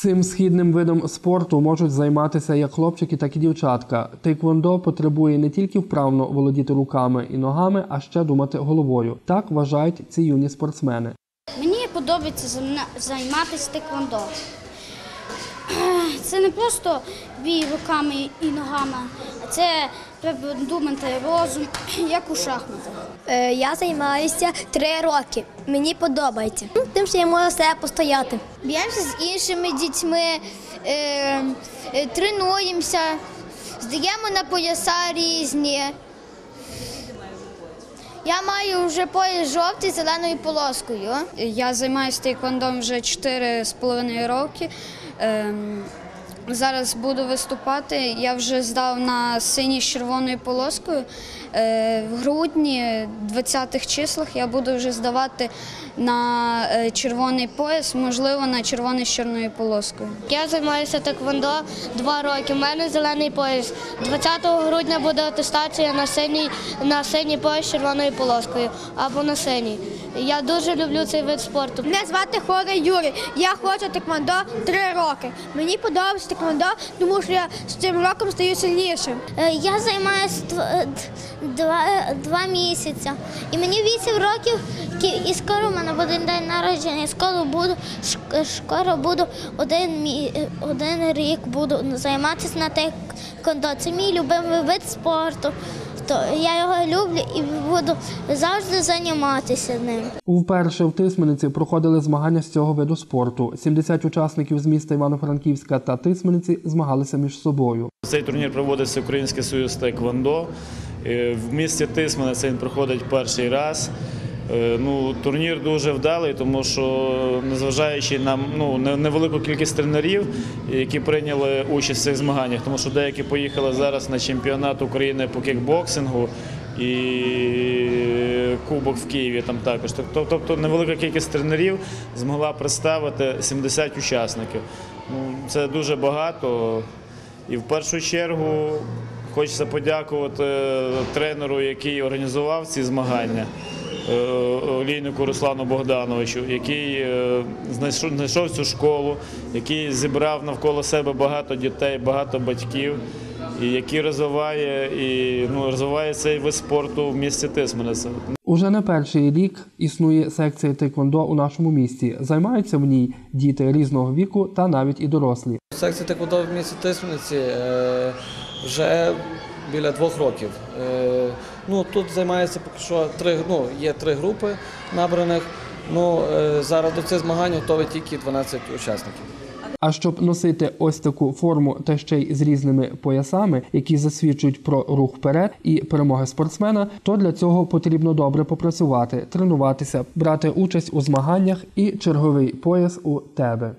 Цим східним видом спорту можуть займатися як хлопчики, так і дівчатка. Тейквондо потребує не тільки вправно володіти руками і ногами, а ще думати головою. Так вважають ці юні спортсмени. Мені подобається займатися тейквондо. Це не просто бій руками і ногами, це треба думати розум, як у шахматах. Е, Я займаюся три роки. Мені подобається. Ну, Тим, що я можу себе постояти. Б'ємося з іншими дітьми, е, е, тренуємося, здаємо на пояса різні. Я маю вже пояс жовтий з зеленою полоскою. Я займаюся тейквондом вже 4,5 роки. Зараз буду виступати. Я вже здав на синій з червоною полоскою. Е, В грудні, 20-х числах, я буду вже здавати на е, червоний пояс, можливо, на червоний з чорною полоскою. Я займаюся теквондо два роки. У мене зелений пояс. 20 грудня буде атестація на синій, на синій пояс з червоною полоскою або на синій. Я дуже люблю цей вид спорту. Мене звати Хорий Юрій. Я хочу теквондо три роки. Мені подобається теквондо, тому що я з цим роком стаю сильнішим. Е, Я займаюся два, два місяці. І мені 8 років, і скоро в мене буде день народження. І скоро буду, скоро буду один, один рік буду займатися на тейкондо. Це мій любимий вид спорту. То я його люблю і буду завжди займатися ним. Вперше в Тисмениці проходили змагання з цього виду спорту. 70 учасників з міста Івано-Франківська та Тисмениці змагалися між собою. Цей турнір проводиться Український союз Тейквондо. Е, В місті Тисменець він проходить перший раз. Е, Ну, турнір дуже вдалий, тому що незважаючи на ну, невелику кількість тренерів, які прийняли участь в цих змаганнях, тому що деякі поїхали зараз на чемпіонат України по кікбоксингу і Кубок в Києві там також. Тобто, невелика кількість тренерів змогла представити 70 учасників. Ну, це дуже багато. І в першу чергу хочеться подякувати тренеру, який організував ці змагання, е, олійнику Руслану Богдановичу, який е, знайшов, цю школу, який зібрав навколо себе багато дітей, багато батьків, і який розвиває і ну, розвиває цей вид спорту в місті Тисменець. Уже не перший рік існує секція тейквондо у нашому місті. Займаються в ній діти різного віку та навіть і дорослі. Секція Теквондо в місті Тисмениці е, вже біля двох років. Е, ну, тут займається поки що три, ну, є три групи набраних. Ну, е, зараз до цих змагань готові тільки 12 учасників. А щоб носити ось таку форму та ще й з різними поясами, які засвідчують про рух вперед і перемоги спортсмена, то для цього потрібно добре попрацювати, тренуватися, брати участь у змаганнях і черговий пояс у тебе.